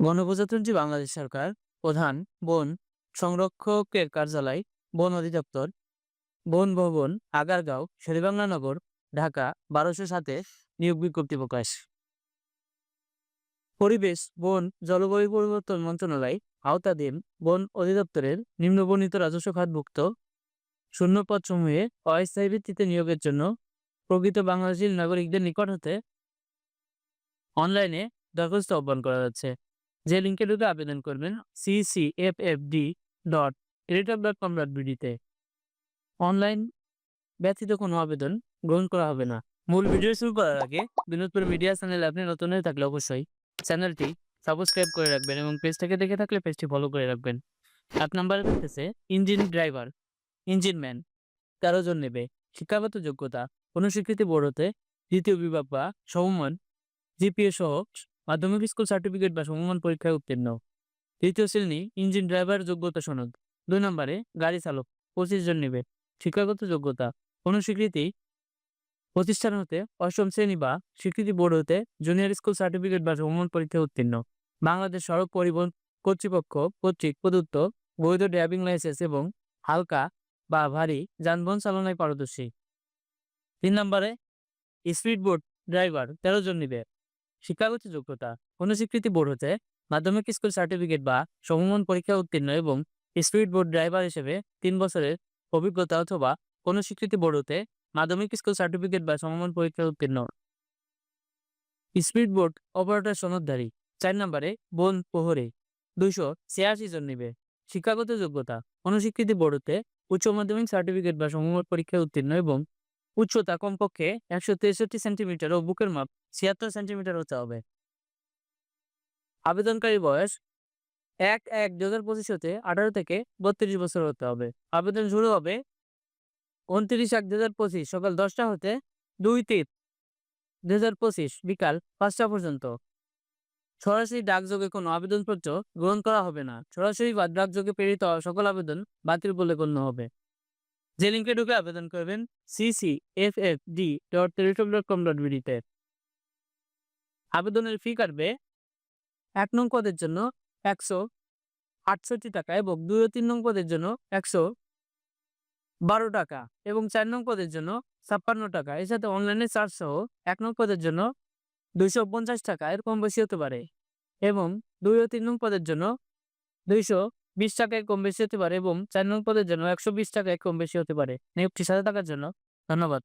গণপ্রজাতন্ত্রী বাংলাদেশ সরকার, প্রধান বন সংরক্ষকের কার্যালয়, বন অধিদপ্তর, বন ভবন, আগারগাঁও, শেরেবাংলা নগর, ঢাকা, বারোশো সাতে নিয়োগ বিজ্ঞপ্তি প্রকাশ। পরিবেশ, বন, জলবায়ু পরিবর্তন মন্ত্রণালয়, আওতাধীন বন অধিদপ্তরের নিম্নবর্ণিত রাজস্ব খাতভুক্ত শূন্যপদ সমূহে অস্থায়ী ভিত্তিতে নিয়োগের জন্য প্রকৃত বাংলাদেশী নাগরিকদের নিকট হতে অনলাইনে দরখাস্ত আহ্বান করা যাচ্ছে যে লিঙ্কে ঢুকে আবেদন করবেন CC CCFFD dot Teletalk dot com dot বিডিতে অনলাইন ব্যতীত কোনো আবেদন গ্রহণ করা হবে না। মূল ভিডিও শুরু করার আগে বিনোদপুর মিডিয়া চ্যানেলে আপনি নতুন হয়ে থাকলে অবশ্যই চ্যানেলটি সাবস্ক্রাইব করে রাখবেন এবং পেজটাকে দেখে থাকলে পেজটি ফলো করে রাখবেন। এক নম্বরে থাকতেছে ইঞ্জিন ড্রাইভার ইঞ্জিন ম্যান তেরো জন নেবে। শিক্ষাগত যোগ্যতা কোনো স্বীকৃতি বোর্ড হতে দ্বিতীয় বিভাগ বা সমমান জিপিএ সহ মাধ্যমিক স্কুল সার্টিফিকেট বা সমমান পরীক্ষায় উত্তীর্ণ। তৃতীয় শ্রেণি ইঞ্জিন ড্রাইভার যোগ্যতা সনদ। দুই নম্বরে, গাড়ি চালক, পঁচিশ জন নেবে। শিক্ষাগত যোগ্যতা কোনো স্বীকৃতি প্রতিষ্ঠান হতে অষ্টম শ্রেণি বা স্বীকৃতি বোর্ড হতে জুনিয়র স্কুল সার্টিফিকেট বা সমমান পরীক্ষায় উত্তীর্ণ। বাংলাদেশ সড়ক পরিবহন কর্তৃপক্ষ কর্তৃক প্রদত্ত বৈধ ড্রাইভিং লাইসেন্স এবং হালকা বা ভারী যানবাহন চালনায় পারদর্শী। তিন নম্বরে, স্পিড বোর্ড ড্রাইভার তেরো জন নিবে। শিক্ষাগত যোগ্যতা, কোনো স্বীকৃতি বোর্ড হতে মাধ্যমিক স্কুল সার্টিফিকেট বা সমমান পরীক্ষা উত্তীর্ণ এবং স্পিড বোট ড্রাইভার হিসেবে তিন বছরের অভিজ্ঞতা অথবা কোনো স্বীকৃতি বোর্ড হতে মাধ্যমিক স্কুল সার্টিফিকেট বা সমমান পরীক্ষা উত্তীর্ণ। স্পিড বোট অপারেটর সনদধারী, চার নম্বরে বন প্রহরী দুইশো ছিয়াশি জন নিবে। শিক্ষাগত যোগ্যতা, কোনো স্বীকৃতি বোর্ড হতে উচ্চ মাধ্যমিক সার্টিফিকেট বা সমমান পরীক্ষায় উত্তীর্ণ এবং উচ্চতা কমপক্ষে একশো তেষট্টি সেন্টিমিটার ও বুকের মাপ ছিয়াত্তর সেন্টিমিটার হতে হবে। আবেদনকারী বয়স এক এক দু হাজার পঁচিশ হতে আঠারো থেকে বত্রিশ বছর হতে হবে। আবেদন শুরু হবে উনত্রিশ এক দু হাজার পঁচিশ সকাল দশটা হতে দুই তিন দু হাজার পঁচিশ বিকাল পাঁচটা পর্যন্ত। সরাসরি ডাকযোগে কোনো আবেদনপত্র গ্রহণ করা হবে না। সরাসরি বা ডাকযোগে প্রেরিত সকল আবেদন বাতিল বলে গণ্য হবে। যে লিঙ্কে ঢুকে আবেদন করবেন CC F F D dot Teletalk dot com dot বিডিতে আবেদনের ফি কাটবে এক নং পদের জন্য একশো আটষট্টি টাকা এবং দুই ও তিন নং পদের জন্য একশো বারো টাকা এবং চার নং পদের জন্য ছাপ্পান্ন টাকা। এর সাথে অনলাইনে চার্জ সহ এক নং পদের জন্য দুইশো পঞ্চাশ টাকা। এর কম বেশি হতে পারে এবং দুই ও তিন নং পদের জন্য দুইশো বিশ টাকায় কম বেশি হতে পারে এবং চার নং পদের জন্য একশো বিশ টাকায় কম বেশি হতে পারে। নিয়োগটি সাথে থাকার জন্য। ধন্যবাদ।